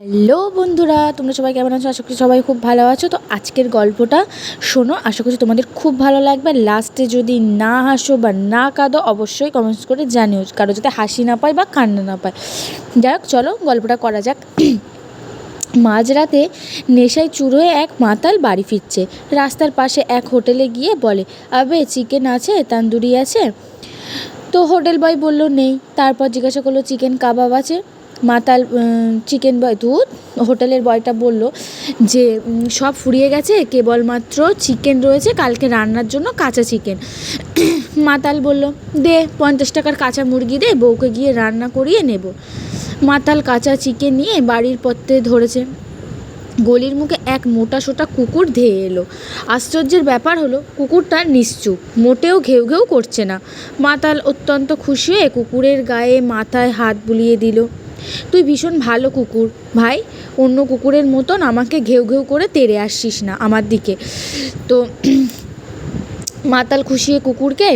Hello বন্ধুরা, তোমরা সবাই কেমন আছো? আশা করছি সবাই খুব ভালো আছো। তো আজকের গল্পটা শোনো, আশা করছি তোমাদের খুব ভালো লাগবে। লাস্টে যদি না হাসো বা না কাঁদো, অবশ্যই কমেন্টস করে জানিও, কারও যাতে হাসি না পায় বা কান্না না পায়। যাই হোক, চলো গল্পটা করা যাক। মাঝরাতে নেশায় চুর হয়ে এক মাতাল বাড়ি ফিরছে। রাস্তার পাশে এক হোটেলে গিয়ে বলে, আবে, চিকেন আছে? তান্দুরি আছে? তো হোটেল বয় বলল, নেই। তারপর জিজ্ঞাসা করল, চিকেন কাবাব আছে? মাতাল চিকেন বয় দুধ, হোটেলের বয়টা বলল যে সব ফুরিয়ে গেছে, কেবলমাত্র চিকেন রয়েছে, কালকে রান্নার জন্য কাঁচা চিকেন মাতাল বলল, দে, পঞ্চাশ টাকার কাঁচা মুরগি দে, বউকে গিয়ে রান্না করিয়ে নেব। মাতাল কাঁচা চিকেন নিয়ে বাড়ির পথে ধরেছে। গলির মুখে এক মোটা সোটা কুকুর ধেয়ে এলো। আশ্চর্যের ব্যাপার হলো, কুকুরটা নিশ্চুপ, মোটেও ঘেউ ঘেউ করছে না। মাতাল অত্যন্ত খুশি হয়ে কুকুরের গায়ে মাথায় হাত বুলিয়ে দিল। তুই ভীষণ ভালো কুকুর। ভাই, অন্য কুকুরের মতন আমাকে ঘেউ ঘেউ করে তেড়ে আসছিস না আমার দিকে। তো মাতাল খুশিয়ে কুকুরকে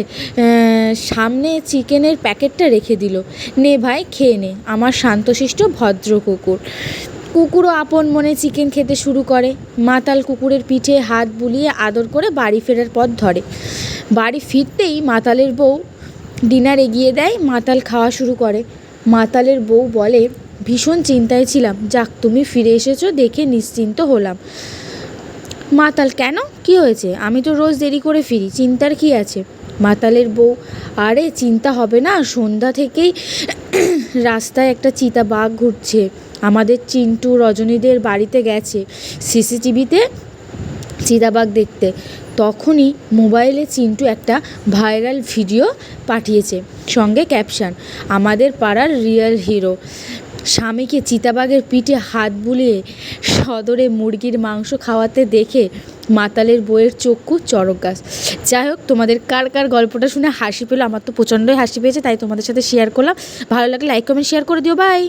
সামনে চিকেনের প্যাকেটটা রেখে দিল। নে ভাই, খেয়ে নে। আমার শান্তশিষ্ট ভদ্র কুকুর। কুকুরও আপন মনে চিকেন খেতে শুরু করে। মাতাল কুকুরের পিঠে হাত বুলিয়ে আদর করে বাড়ি ফেরার পথ ধরে। বাড়ি ফিরতেই মাতালের বউ ডিনার এগিয়ে দেয়, মাতাল খাওয়া শুরু করে। মাতালের বউ বলে, ভীষণ চিন্তায় ছিলাম। যাক, তুমি ফিরে এসেছ দেখে নিশ্চিন্ত হলাম। মাতাল, কেন? কি হয়েছে? আমি তো রোজ দেরি করে ফিরি, চিন্তার কি আছে? মাতালের বউ, আরে, চিন্তা হবে না, সন্ধ্যা থেকেই রাস্তায় একটা চিতা বাঘ ঘুরছে। আমাদের চিন্টু রজনীদের বাড়িতে গেছে। সিসিটিভিতে চিতাবাঘ দেখতে। তখনই মোবাইলে চিন্টু একটা ভাইরাল ভিডিও পাঠিয়েছে, সঙ্গে ক্যাপশন, আমাদের পাড়ার রিয়েল হিরো। স্বামীকে চিতাবাঘের পিঠে হাত বুলিয়ে সদরে মুরগির মাংস খাওয়াতে দেখে মাতালের বইয়ের চক্ষু চড়ক গাছ। যাই হোক, তোমাদের কার কার গল্পটা শুনে হাসি পেল? আমার তো প্রচণ্ডই হাসি পেয়েছে, তাই তোমাদের সাথে শেয়ার করলাম। ভালো লাগলে লাইক কমেন্ট শেয়ার করে দিও। বাই